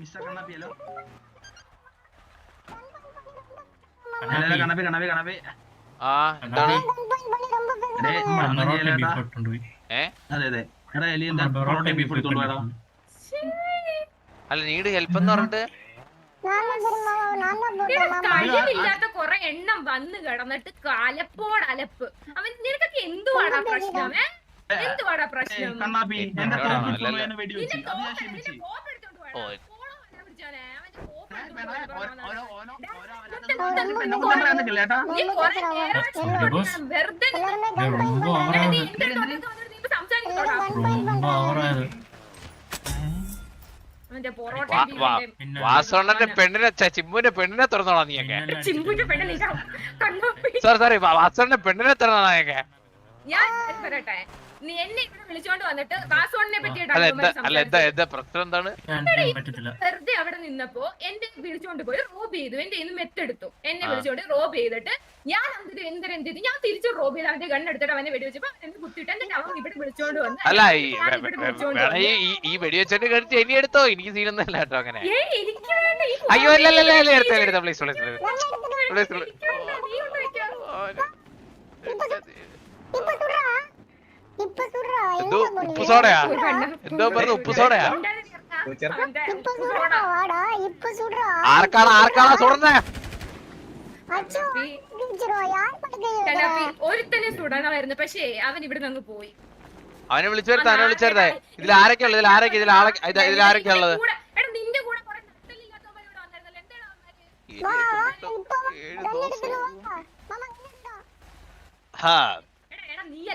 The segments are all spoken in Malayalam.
മിസ്റ്റർ കണ്ണാപ്പിയല്ലോ കണ്ണാപ്പി. കണ്ണാപ്പി കണ്ണാപ്പി കണ്ണാപ്പി ആ എന്താണ്. അല്ല നീട് ഹെൽപ്പ് എന്ന് പറഞ്ഞിട്ട്. കഴിവില്ലാത്ത കൊറേ എണ്ണം വന്ന് കിടന്നിട്ട് അലപ്പോട് അലപ്പ്. അവൻ നിനക്കൊക്കെ എന്തുവാടാ പ്രശ്നം? എന്തുവാടാ പ്രശ്നം. ഓ. വാസവണ്ണന്റെ പെണ്ണിനെ ചിമ്മുവിന്റെ പെണ്ണിനെ തുറന്നോളാം നീയൊക്കെ സോറി സോറി വാസവണ്ണന്റെ പെണ്ണിനെ തുറന്നോളാം നീയൊക്കെ ഞാൻ പറയട്ടെ നീ എന്നെ ഇവിടെ വിളിച്ചോണ്ട് വന്നിട്ട് വാസോണിനെ അല്ല അല്ല പ്രശ്നം എന്താണ്? വെറുതെ അവിടെ നിന്നപ്പോ എന്റെ വിളിച്ചോണ്ട് പോയി റോബ് ചെയ്തു എന്റെ ഇന്ന് മെത്തെടുത്തു എന്നെ. വിളിച്ചോണ്ട് റോബ് ചെയ്തിട്ട് ഞാൻ എന്തിട്ട് എന്തിനും എന്ത് ഞാൻ തിരിച്ചു റോബ് ചെയ്ത് അവന്റെ ഗണ്ണെടുത്തിട്ട് അവനെ വെടിവെച്ചപ്പോ അവൻ എന്നെ കുത്തിയിട്ട് എന്നിട്ട് അവൻ ഇവിടെ വിളിച്ചോണ്ട് വന്ന് അല്ല ഈ വെടിവെച്ചിട്ട് കഴിച്ച് എനി എടുത്തോ? എനിക്ക് കേട്ടോ അങ്ങനെ. ഏയ്, എനിക്ക് വേണ്ട അയ്യോ എടുത്തോ എടുത്തോ പ്ലീസ് പ്ലീസ് പ്ലീസ് എനിക്ക് വേണ്ട, നീ കൊണ്ട് വെക്കാം. എന്തോ ഉപ്പ് സോഡയാ? ഒരു പെണ്ണ്. എന്തോ പറഞ്ഞു ഉപ്പ് സോഡയാ? ഉണ്ടായിരുന്നു അവന്റെ ഉപ്പ് സോഡ. ആർക്കാണ് ആർക്കാണ് സുടന്നേ കണ്ണാപ്പി, ഒരുത്തനെ സുടണമായിരുന്നു പക്ഷേ അവൻ ഇവിടെ നിന്ന് പോയി. അവനെ വിളിച്ചു വരുത്താ അവനെ വിളിച്ചു വരുത്തേ. ഇതിൽ ആരൊക്കെ ഉള്ളത്? ഇതിൽ ആരൊക്കെ ഇതിൽ ആളെ ഇത് ഇതിൽ ആരൊക്കെ ഉള്ളത്? ഏഴ് ദിവസം ഹാ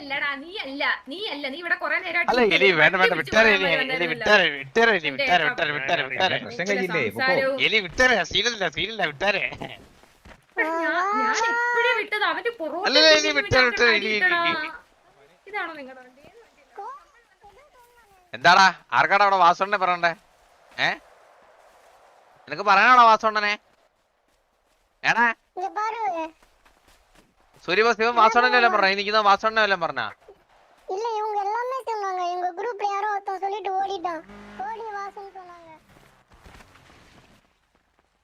എടാ, നീ അല്ല നീ അല്ല നീ ഇവിടെ കുറെ നേരമായിട്ട് അല്ല എലി ഇരിക്കുകയല്ലേ. വേണ്ട വേണ്ട വണ്ടി വിട്ടാരെ പിടിച്ച് എലി പോകാൻ എലി വന്നതല്ല. വിട്ടാരെ വിട്ടാരെ എലി വിട്ടാരെ വിട്ടാരെ വിട്ടാരെ വിട്ടാരെ പ്രശ്നം ഇങ്ങനെ കഴിയില്ലേ? പൊക്കോ. സംസാരവും. എലി വിട്ടാരെ സീനില്ല സീനില്ല വിട്ടാരെ ഞാൻ- എപ്പോഴും വിട്ടത്? അവന്റെ ഇതാണോ നിങ്ങളുടെ എന്താടാ ആർക്കാടാ അവിടെ വാസോണ്ണനെ പറയണ്ടേ ഏ നിനക്ക് പറയാനാണോ വാസോണ്ണനെ ഏടാ സൂര്യബോസ് ഇവൻ വാസോണ്ണനെ വല്ലതും പറഞ്ഞ എനിക്ക് വാസോണ്ണനെ വല്ലതും പറഞ്ഞ இல்ல இவங்க எல்லாமே சொன்னாங்க இவங்க குரூப்ல யாரோ ஒருத்தன் சொல்லிட்டு ஓடிட்டான் கோழி வாசன் சொன்னாங்க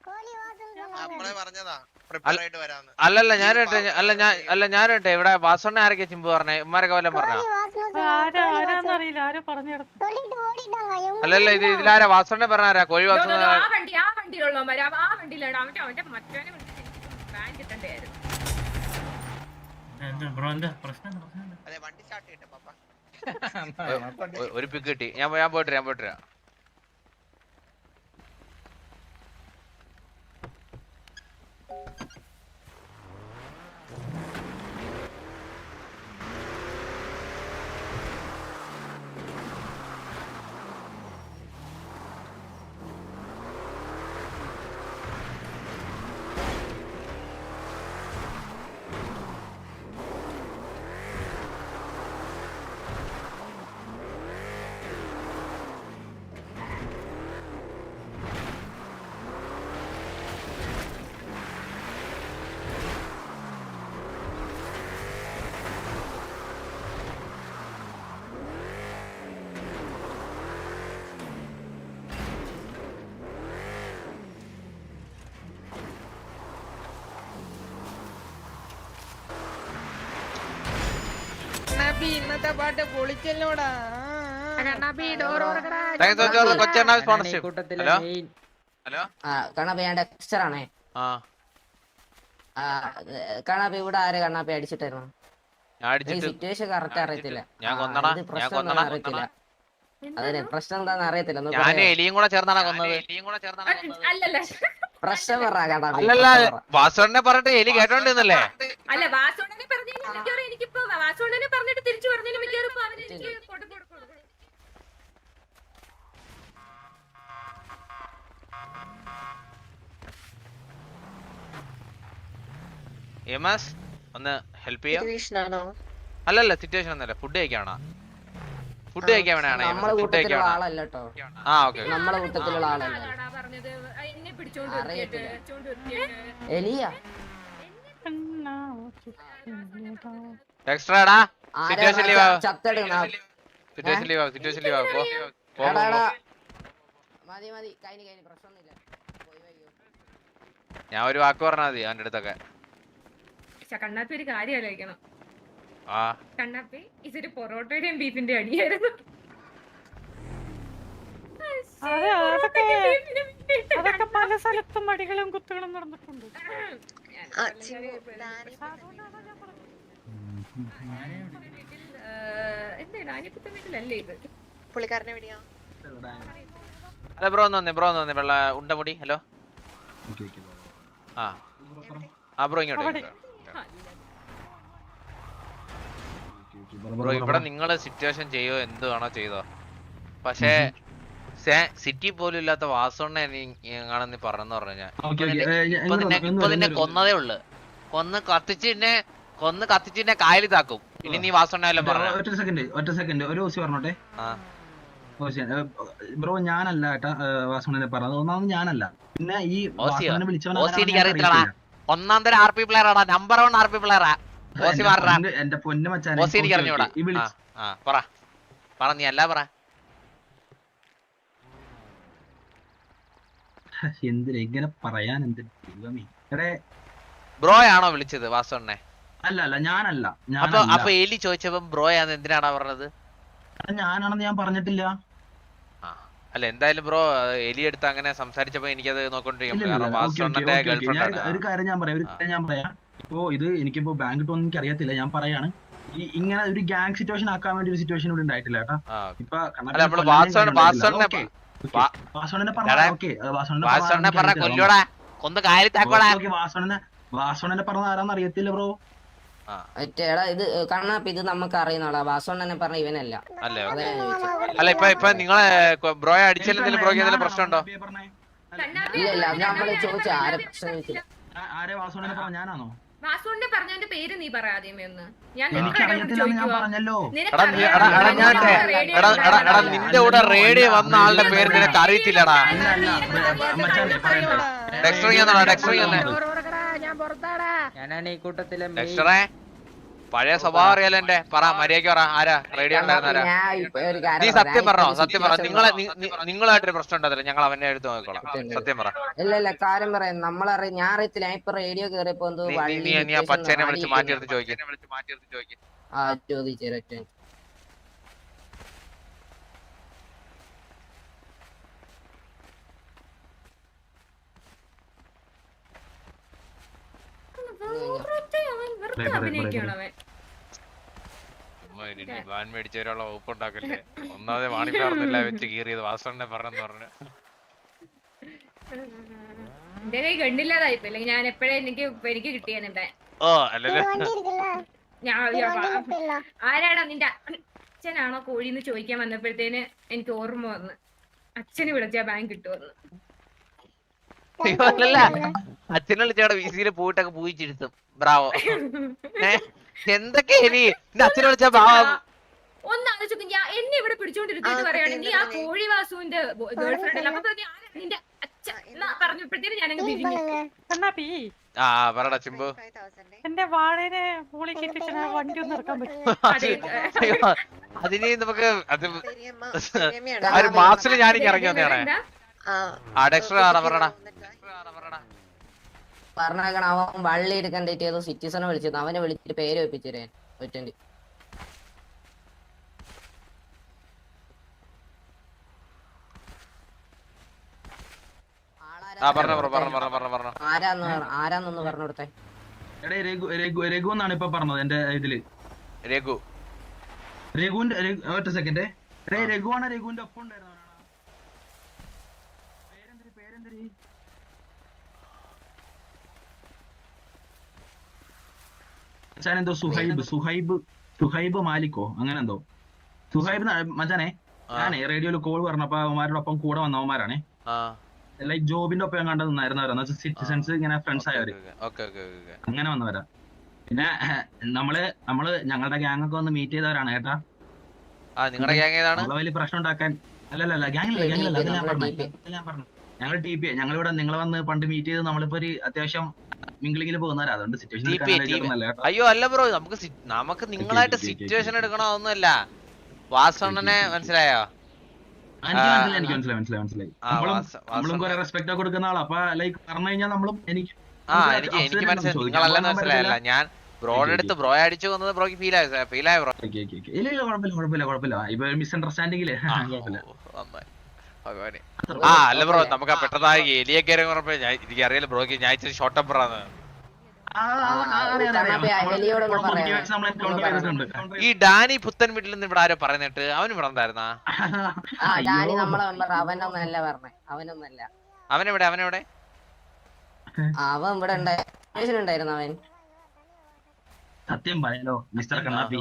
கோழி வாசன் சொன்னாங்க നമ്മളെ പറഞ്ഞതാ പ്രിപ്പയർ ആയിട്ട് വരാന്ന് അല്ലല്ല ഞാൻ അല്ല ഞാൻ അല്ല ഞാൻ ഇവിടെ വാസോണ്ണനെ ആരൊക്കെ ചിമ്പ് പറഞ്ഞേ ഇമ്മാരൊക്കെ വല്ലതും പറഞ്ഞ கோழி வாசன் ആരാ சொன்னாங்க ആരാന്നറിയില്ല ആരോ പറഞ്ഞെടുത്തു சொல்லிட்டு ஓடிட்டாங்க இவங்க അല്ലല്ല ഇത് ഇതിലാരാ വാസോണ്ണനെ പറഞ്ഞ ആരാ കോഴി ദോ, വാസോണ്ണ ദോ, ദോ, ആ വണ്ടി ആ വണ്ടിയിലുള്ളവന്മാര് ആ- ആ വണ്ടിയിലാണ് അവന്റെ അവന്റെ മറ്റവനെ വിളിച്ചിട്ട് എനിക്ക് ബാങ്ക് കിട്ടണ്ടായിരുന്നു ഒരു പിക്ക് കിട്ടി. ഞാൻ ഞാൻ പോയിട്ട് വരാം, ഞാൻ പോയിട്ട് വരാം. ഇന്നത്തെ പാട്ട് പൊളിച്ചല്ലോടാ. കൊച്ചണ്ണ സ്പോൺസർഷിപ്പ് ഹലോ ഹലോ കണ്ണാപ്പി ഞാൻ ആണേ. ആ. കണ്ണാപ്പി ഇവിടെ ആര് കണ്ണാപ്പി അടിച്ചിട്ടായിരുന്നു? ഞാൻ അടിച്ചിട്ട് സിറ്റുവേഷൻ കറക്റ്റ് അറിയത്തില്ല. കൊന്നടാ, ഞാൻ പ്രശ്നം എന്താണെന്ന് അറിയത്തില്ല. അറിയത്തില്ല? എലിയും കൂടെ ചേർന്നാണ് കൊന്നത്? എലിയും കൂടെ ചേർന്നാണ് അല്ലല്ല. കണ്ണാപ്പി അല്ലല്ല. വാസോണ്ണനെ പറഞ്ഞിട്ട് എലി കേട്ടോണ്ടിരുന്നല്ലേ? അല്ല വാസുണ്ണനെ പറഞ്ഞതിന് മിക്കവാറും എനിക്കിപ്പോ വാസോണ്ടനെ പറഞ്ഞിട്ട് തിരിച്ചു പറഞ്ഞു മിക്കവാറും അവന് എനിക്ക് കൊടുക്കും. എമസ് ഒന്ന് ഹെൽപ്പ് ചെയ്യാം? അല്ലല്ല സിറ്റുവേഷൻ ഒന്നല്ല ഫുഡ് കഴിക്കാണോ ഫുഡ് കഴിക്കാൻ വേണേ ഫുഡ് കഴിക്കാൻ ആ ഓക്കെ. നമ്മളെ കൂട്ടത്തിലുള്ള ആളല്ല ആളാടാ പറഞ്ഞത് എന്നെ പിടിച്ചോണ്ട് അറിയത്തില്ല. നിർത്തിയിട്ട്, പിടിച്ചോണ്ട് നിർത്തിയിട്ട്. എലിയ? എക്സ്ട്രാടാ? ആരാ Situation leave ആവും. ചത്തെടുക്കണ? സിറ്റുവേഷൻ ലീവ് ആവും? സിറ്റുവേഷൻ ലീവ് ആവും? പോ പോ, പോ എടാ, മതി മതി. കൈനി കൈനി. പ്രശ്നമൊന്നുമില്ല. ഞാൻ ഒരു വാക്ക് പറഞ്ഞാ മതി അവന്റെ അടുത്തൊക്കെ. പക്ഷെ കണ്ണാപ്പി ഒരു കാര്യം ആലോചിക്കണം. ആ. കണ്ണാപ്പി ഇതൊരു പൊറോട്ടയുടെയും ബീഫിന്റെ അടിയായിരുന്നു. അതെ അതൊക്കെ അതൊക്കെ പല സ്ഥലത്തും അടികളും കുത്തുകളും നടന്നിട്ടുണ്ട്. ഹലോ ബ്രോ ഒന്ന് വന്നേ ബ്രോ ഒന്ന് വന്നേ വെള്ള ഉണ്ടമുടി ഹലോ. ഓക്കെ ഓക്കെ ആ. ആ ബ്രോ. ഇങ്ങോട്ട്. ബ്രോ ഇവിടെ നിങ്ങൾ സിറ്റുവേഷൻ ചെയ്യോ എന്തുവാണോ വേണോ ചെയ്തോ. പക്ഷേ സിറ്റി പോലും ഇല്ലാത്ത വാസോണ്ണ പറഞ്ഞെന്ന് പറഞ്ഞു ഓക്കെ ഇപ്പൊ നിന്നെ കൊന്നതേ ഉള്ളു. കൊന്ന് കത്തിച്ച് എന്നെ കൊന്ന് കത്തിച്ച് എന്നെ കായലിൽ താക്കും. ഇനി നീ വാസോണ്ണ ഒറ്റ സെക്കൻഡ് ഒറ്റ സെക്കൻഡ്. ഒരു ഓസി പറഞ്ഞോട്ടെ. ബ്രോ ഞാനല്ല ഏട്ടാ വാസുണ്ണനെ പറഞ്ഞത്. ഒന്നാമത് ഞാനല്ല. പിന്നെ ഈ വിളിച്ചവനെ. ഒന്നാം തരം ആർ പി പ്ലെയർ ആടാ. നമ്പർ വൺ ആർ പി പ്ലെയറാ ഓസി മാറാ എന്റെ പൊന്നു മച്ചാനെ ഓസി എനിക്ക് അറിഞ്ഞൂടാ. പറ. പറ നീ അല്ല പറ. എന്തിനാ ഇങ്ങനെ പറയാൻ എന്ത് ദൈവമേ? എടേ. ബ്രോ ആണോ വിളിച്ചത് വാസോണ്ണെ അല്ല അല്ല ഞാനല്ല. അപ്പൊ ഞാനല്ല. അപ്പൊ എലി ചോദിച്ചപ്പോ ബ്രോ ആന്ന് എന്തിനാണോ പറഞ്ഞത്? എടാ, ഞാനാണെന്ന് ഞാൻ പറഞ്ഞിട്ടില്ല. ആ അല്ല എന്തായാലും ബ്രോ എലി എടുത്ത് അങ്ങനെ സംസാരിച്ചപ്പോ എനിക്കത് നോക്കൊണ്ടിരിക്കും ഇല്ല, ഇല്ല, കാരണം ഓക്കേ, ഓക്കേ, വാസോണ്ണന്റെ ഓക്കേ, ഓക്കേ. ഗേൾഫ്രണ്ട് ഞാൻ ഒരു കാര്യം ഞാൻ പറയാം ഒരു കാര്യം ഞാൻ പറയാം. ഇപ്പോ ഇത് എനിക്കിപ്പോ ബാങ്ക് കിട്ടുമെന്ന് എനിക്ക് അറിയത്തില്ല ഞാൻ പറയാണ്. ഈ ഇങ്ങനെ ഒരു ഗാങ് സിറ്റുവേഷൻ ആക്കാൻ വേണ്ടി ഒരു സിറ്റുവേഷൻ ഇവിടെ ഉണ്ടായിട്ടില്ല കേട്ടാ. ആ ഇപ്പൊ അല്ല, നമ്മൾ വാസോണ്- വാസോണിനെ പ- വാ- വാസോണിനെ എടാ, പറഞ്ഞ ഓക്കെ വാസോണിനെ വാസോണ്ണെ പറഞ്ഞ കൊല്ലോടാ. കൊന്ന് കായലിൽ താക്കോടാ വാസോണിനെ വാസോണിനെ പറഞ്ഞ ആരാന്ന് അറിയത്തില്ല ബ്രോ എടാ ഇത് ഇത് നമുക്ക് പറഞ്ഞ ഇവനല്ല. അല്ലേ ഇപ്പൊ ഇപ്പൊ നിങ്ങളെ ബ്രോയെ അടിച്ചില്ലെങ്കിലും ബ്രോയ്ക്ക് എന്തെങ്കിലും പ്രശ്നമുണ്ടോ ഇല്ല ഇല്ല നമ്മൾ ചോദിച്ച ആരെ പ്രശ്നം ആരെ വാസോണനെ പറഞ്ഞ ഞാനാണോ? വാസുവിന്റെ പറഞ്ഞതിന്റെ പേര് നീ ഒന്ന്. ഞാൻ നിന്റെ കൂടെ റേഡിയോ വന്ന ആളുടെ പേര് നിനക്ക് അറിയത്തില്ലടാ. ഞാൻ തന്നെ ഞാനാണ് ഈ കൂട്ടത്തിലെ പഴയ സ്വഭാവം അറിയാലോ എന്റെ പറ മര്യാദയ്ക്ക് പറ ആരാ റേഡിയോ ഉണ്ടായിരുന്ന ആരാ ഞാൻ ഇപ്പൊ ഒരു നീ സത്യം. പറഞ്ഞോ സത്യം പറ നിങ്ങളെ നിങ്ങളായിട്ടൊരു പ്രശ്നം ഉണ്ടാവില്ല ഞങ്ങൾ അവന്റെ അടുത്ത് നോക്കിക്കോളാം സത്യം പറ ഇല്ല ഇല്ല കാര്യം പറയാം നമ്മളറിയ ഞാൻ അറിയത്തില്ല ഞാൻ ഇപ്പൊ റേഡിയോ കേറിയപ്പോ എന്തോ നീ- ആ പച്ചേനെ വിളിച്ച് മാറ്റിയെടുത്ത് ഇരിക്കുന്നു. ചോദിക്കും ആ ചോദിച്ചു അവൻ വെറുതെ അഭിനയിക്കുകയാണ് അവൻ ഇനി വാൻ മേടിച്ചവരുള്ള വകുപ്പ് ഉണ്ടാക്കല്ലേ വാണി വാണിക്കാർന്നില്ല വെച്ച് കീറിയത്. വാസണ്ണെ പറഞ്ഞെന്ന് പറഞ്ഞു. എന്റെ കൈ ഞാൻ എപ്പോഴേ എനിക്ക് എനിക്ക് ഞാൻ ആരാടാ നിന്റെ അച്ഛനാണോ കോഴി ചോദിക്കാൻ വന്നപ്പോഴത്തേന് എനിക്ക് ഓർമ്മ വന്ന്. അച്ഛന് വിളിച്ചാ ബാങ്ക് കിട്ടുമെന്ന് അല്ല അച്ഛനെ വിളിച്ചാടെ വിസിയിൽ പോയിട്ടൊക്കെ പൂയിച്ചിരുത്തും ബ്രാവോ. എന്തൊക്കെ ഇനി? അച്ഛനെ വിളിച്ച ഭാവം ഒന്നാലോചിക്കും ഞാൻ എന്നെ ഇവിടെ പിടിച്ചോണ്ടിരിക്കുന്നത് പറയാണ്. നീ ആ കോഴി വാസുവിന്റെ ഗേൾ ഫ്രണ്ട് അല്ല അപ്പൊ നിന്റെ പറഞ്ഞപ്പോഴത്തേനും ഞാൻ അങ്ങ് ആ പറടാ ചിമ്പു. എന്റെ വാഴനെ പൂളി കെട്ടിച്ചാ വണ്ടി ഒന്നും ഇറക്കാൻ പറ്റും അതിന് നമുക്ക് അത് ഒരു മാസത്തിൽ ഞാനിങ്ങനെ ഇറങ്ങി വന്നേണേ ആ. ഡെക്സ്റ്റർ ആടാ പറടാ പറഞ്ഞേക്കണം അവൻ വള്ളി എടുക്കണ്ടിട്ട് ഏതോ സിറ്റിസനെ വിളിച്ചിരുന്നു. അവനെ വിളിച്ചിട്ട് പേര് വെപ്പിച്ചിരേ ഒറ്റണ്ടി ആരാന്നൊന്ന് പറഞ്ഞു കൊടുത്തേ. രഘു രഘു രഘു എന്നാണ് ഇപ്പൊ പറഞ്ഞത് എന്റെ ഇതിൽ. രഘു. രഘുവിന്റെ രഘു- ഒറ്റ സെക്കൻഡ് രഘുവാണ് രഘുവിന്റെ ഒപ്പം ഉണ്ടായിരുന്നവനാണ്? പേരെന്തരി പേരെന്തര്? മച്ചാൻ എന്തോ? സുഹൈബ് സുഹൈബ് സുഹൈബ് മാലിക്കോ? അങ്ങനെ എന്തോ. സുഹൈബ് മച്ചാനെ ഞാനേ റേഡിയോയിൽ കോൾ പറഞ്ഞപ്പോ അവന്മാരുടെ ഒപ്പം കൂടെ വന്നവന്മാരാണേ ആ. ലൈക് ജോബിന്റെ ഒപ്പം ഞാൻ കണ്ടു നിന്നായിരുന്നവരാ. സിറ്റിസൺസ് ഇങ്ങനെ ഫ്രണ്ട്സ് ആയവര്. ഓക്കെ ഓക്കെ ഓക്കെ അങ്ങനെ വന്നവരാ. പിന്നെ നമ്മൾ നമ്മൾ ഞങ്ങളുടെ ഗ്യാങ് ഒക്കെ വന്ന് മീറ്റ് ചെയ്തവരാണ് കേട്ടാ. ആ നിങ്ങളുടെ ഗ്യാങ് ഏതാണ്? വലിയ പ്രശ്നം ഉണ്ടാക്കാൻ അല്ലല്ല ഗ്യാങ്ങില്ല ഗ്യാങ്ങില്ല അത് ഞാൻ പറഞ്ഞു. അത് ഞാൻ പറഞ്ഞു. ഞങ്ങൾ ടി പി ഞങ്ങളിവിടെ നിങ്ങൾ വന്ന് പണ്ട് മീറ്റ് ചെയ്ത് നമ്മളിപ്പോ ഒരു അത്യാവശ്യം മിംഗ്ലിങ്ങിൽ പോകുന്നവരാ. അതുകൊണ്ട് സിറ്റുവേഷൻ അയ്യോ അല്ല ബ്രോ നമുക്ക് നമുക്ക് നിങ്ങളായിട്ട് സിറ്റുവേഷൻ. എടുക്കണോ ഒന്നുമല്ല വാസണ്ണനെ മനസ്സിലായോ? എനിക്ക് മനസ്സിലായി മനസ്സിലായി മനസ്സിലായി നമ്മളും. കുറെ റെസ്പെക്ട് കൊടുക്കുന്ന ആളാ. അപ്പൊ ലൈക്ക് പറഞ്ഞു കഴിഞ്ഞാൽ നമ്മളും എനിക്ക് ആ എനിക്ക് മനസ്സിലായി. നിങ്ങളല്ലെന്ന് മനസ്സിലായല്ല ഞാൻ ബ്രോയുടെ അടുത്ത് ബ്രോ അടിച്ചു കൊന്നത് ബ്രോക്ക് ഫീൽ ആയ ഫീൽ ആയ ബ്രോ ഇല്ല ഇല്ല കുഴപ്പമില്ല കുഴപ്പമില്ല കുഴപ്പമില്ല. ഇപ്പൊ മിസ്അണ്ടർസ്റ്റാൻഡിങ്ങിൽ കുഴപ്പമില്ല. ഭഗവാനെ ആ അല്ല ബ്രോ നമുക്ക് ആ പെട്ടെന്ന് ആ എലിയെ കയറി പറഞ്ഞപ്പോ ഞാൻ എനിക്ക് അറിയില്ല ബ്രോക്ക് ഞാൻ ഇച്ചിരി ഷോർട്ട് ചെയ്തിട്ടുണ്ട്. ഈ ഡാനി പുത്തൻ വീട്ടിൽ നിന്ന് ഇവിടെ ആരോ പറയുന്നിട്ട് അവൻ ഇവിടെ ഉണ്ടായിരുന്നാ. നമ്മളെ അവനൊന്നല്ല പറഞ്ഞേ അവനൊന്നല്ല അവനെവിടെ അവനെവിടെ അവൻ ഇവിടെ ഉണ്ടായി ഉണ്ടായിരുന്നു അവൻ സത്യം പറയലോ മിസ്റ്റർ കണ്ണാപ്പി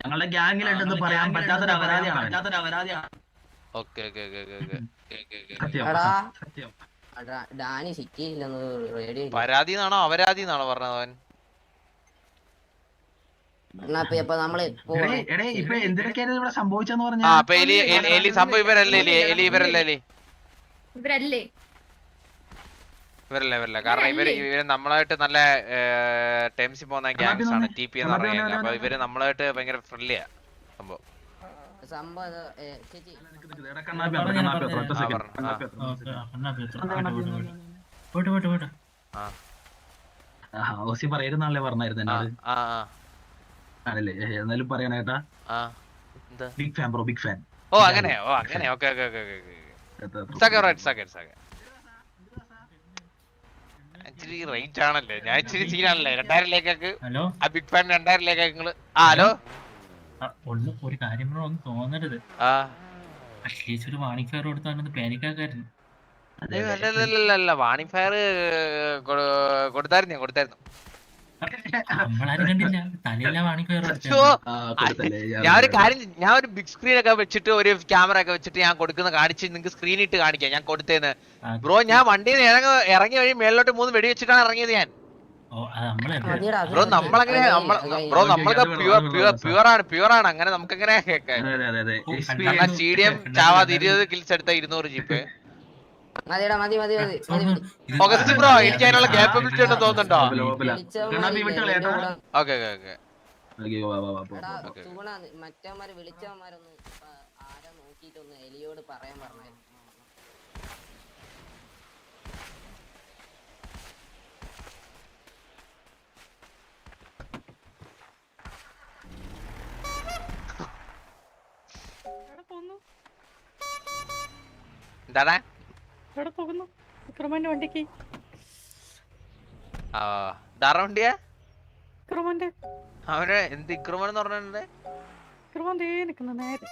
ഞങ്ങളുടെ ഗ്യാങ്ങിലുണ്ടെന്ന് പറയാൻ പറ്റാത്തൊരു അപരാധിയാണ് പറ്റാത്തൊരു അപരാധിയാണ് okay okay okay okay okay. എടാ. സത്യം. ഡാനി സിറ്റിയില്ലെന്ന് റേഡിയോ പരാതി എന്നാണോ അവരാതി എന്നാണോ പറഞ്ഞത് അവൻ? കണ്ണാപ്പി അപ്പൊ നമ്മൾ എടേ എടേ ഇപ്പൊ എന്തിനൊക്കെയാണ് ഇവിടെ സംഭവിച്ചെന്ന് ആ അപ്പൊ എലി എലി- എലി സംഭവം ഇവരല്ലേ എലി എലി ഇവരല്ലേ എലി? ഇവരല്ലേ? ഇവരല്ല ഇവരല്ല. കാരണം ഇവർ ഇവർ നമ്മളായിട്ട് നല്ല ടേംസിൽ പോകുന്ന ഗ്യാങ്സ് ആണ് ടി പി എന്ന് പറഞ്ഞ അപ്പൊ ഇവർ നമ്മളായിട്ട് ഭയങ്കര ഫ്രണ്ട്ലിയാ സംഭവം. സംഭവം ഇത്, ഏ, ചേച്ചി. ആ, ഓസി പറഞ്ഞായിരുന്നു ആ എന്നോട് ആ ആ, ആണല്ലേ ഏ, എന്നാലും പറയണ കേട്ടാ. ആ എന്താ? Big fan bro big fan ഓ അങ്ങനെ ഓ അങ്ങനെ okay okay okay okay actually rate ആണല്ലേ? ഞാൻ ഇച്ചിരി സീനാണല്ലേ രണ്ടായിരം ലേക്കൊക്കെ ഹലോ ആ ബിഗ് ഫാൻ രണ്ടായിരം ലേക്കൊക്കെ നിങ്ങൾ ആ ഹലോ? ഒന്ന് ഒരു കാര്യം ഒന്നും ഒന്ന് തോന്നരുത്. ആ. അറ്റ്ലീസ്റ്റ് ഒരു വാണിംഗ് ഫയർ കൊടുത്താൽ പാനിക്കാക്കായിരുന്നു അല്ല വാണിംഗ് ഫയർ കൊടുത്തായിരുന്നു ഞാൻ കൊടുത്തായിരുന്നു ഒരു കാര്യം ഞാൻ ഒരു ബിഗ് സ്ക്രീൻ ഒക്കെ വെച്ചിട്ട് ഒരു ക്യാമറ ഒക്കെ വെച്ചിട്ട് ഞാൻ കൊടുക്കുന്ന കാണിച്ച് നിങ്ങൾക്ക് സ്ക്രീൻ ഇട്ട് കാണിക്കാം. ഞാൻ കൊടുത്തേന്ന്. ബ്രോ ഞാൻ വണ്ടിയിൽ ഇറങ്ങി ഇറങ്ങി വഴി മേളിലോട്ട് മൂന്ന് വെടി വെച്ചിട്ടാണ് ഇറങ്ങിയത് ഞാൻ. ബ്രോ. നമ്മളങ്ങനെ ബ്രോ. നമ്മളൊക്കെ പ്യുവർ പ്യുവർ അത് പ്യുവർ ആണ് പ്യുവർ ആണ് അങ്ങനെ നമുക്ക് എങ്ങനെ അതെ അതെ അതെ ഓ, Experience- കാരണം സി ഡി എം ചാവാതെ ഇരുപത് കിൽസ് എടുത്ത ഇരുന്നൂറ് ജിപ്പ് മതിയെടാ, മതി മതി മതി മതി, ബ്രോ, ഓഗസ്റ്റ് ബ്രോ എനിക്ക് അതിനുള്ള capability ഉണ്ടെന്ന് തോന്നുന്നുണ്ടോ? ഓക്കെ ഓക്കെ ഓക്കെ വാ, വാ, വാ, പോ, പോ. ഓക്കേ. സുഗുണ, മറ്റവന്മാര് വിളിച്ചവന്മാരൊന്ന് ആരാ നോക്കിട്ടൊന്ന് എലിയോട് പറയാൻ പറഞ്ഞായിരുന്നു പോകുന്നു എന്താടാ? എവിടെ പോകുന്നു? വിക്രമന്റെ വണ്ടിക്ക്. ആ ധാറ വണ്ടിയാ? വിക്രമന്റെ അവന് എന്ത് ഇക്രമൻ എന്ന് പറഞ്ഞിട്ടുണ്ട്? വിക്രമൻ ദേ നിൽക്കുന്നു നേരെ.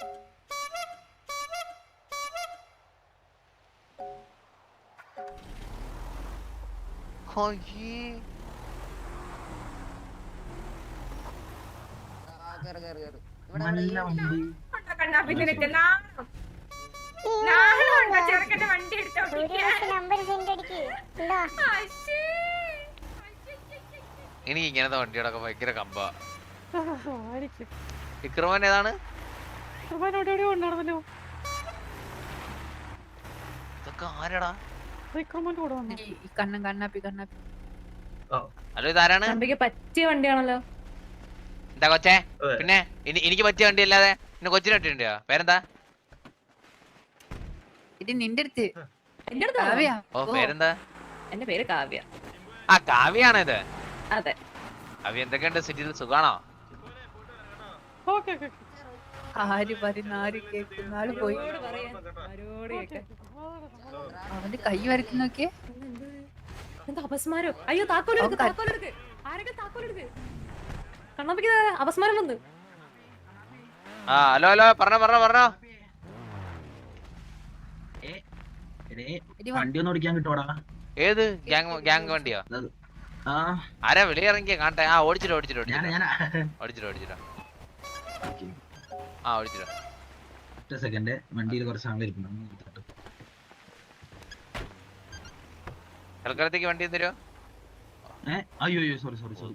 ആ, കേറ്, കേറ്, കേറ്. ഇവിടെ ചെറുക്കന്റെ വണ്ടി എനിക്ക് ഇങ്ങനത്തെ വണ്ടിയോടൊക്കെ ഭയങ്കര കമ്പ. വിക്രമൻ ഏതാണ്? ഇതൊക്കെ ആരടാ? കണ്ണൻ കണ്ണാപ്പി കണ്ണാപ്പി. ഹലോ ഇതാരാണ്? തമ്പിക്ക് പറ്റിയ വണ്ടിയാണല്ലോ. എന്താ കൊച്ചേ? പിന്നെ എനിക്ക് പറ്റിയ വണ്ടി അല്ലാതെ? പിന്നെ കൊച്ചിനെ ഇട്ടിട്ടുണ്ടോ പേരെന്താ? ഇത് നിന്റെ അടുത്ത്. എന്റെ അടുത്ത് കാവ്യ. ഓ പേരെന്താ? എന്റെ പേര് കാവ്യ. ആ കാവ്യാണ് ഇത്. അതെ. കാവ്യ എന്തൊക്കെയുണ്ട് സിറ്റിയിൽ? സുഖാണോ? ആര് പറയുന്ന കേൾക്കുന്നാൾ പോയി. അവന്റെ കൈ വരയ്ക്കുന്ന നോക്കിയേ. എന്താ അപസ്മാരോ? അയ്യോ താക്കോലെടുക്ക് താക്കോലെടുക്ക്. ആരൊക്കെ താക്കോലെടുക്ക്. കണ്ണാപ്പിക്ക് അപസ്മാരം വന്ന്. ആ ഹലോ ഹലോ പറഞ്ഞോ പറഞ്ഞോ പറഞ്ഞോ. വണ്ടി ഒന്ന് ഓടിക്കാൻ കിട്ടോടാ. ഏത്? ഗ്യാങ് ഗ്യാങ് വണ്ടിയോ? ആരാ വെളിയിറങ്ങിയ? കാണട്ടെ. ആ ഓടിച്ചിട്ട് ഓടിച്ചിട്ട് ഓടിച്ചിട്ട് ഓടിച്ചിട്ട് ആ ഓടിച്ചിട്ട് ഒറ്റ സെക്കൻഡ്. വണ്ടിയിൽ കുറച്ച്. തൽക്കാലത്തേക്ക് വണ്ടി തരുമോ ഏ? അയ്യോ അയ്യോ സോറി സോറി സോറി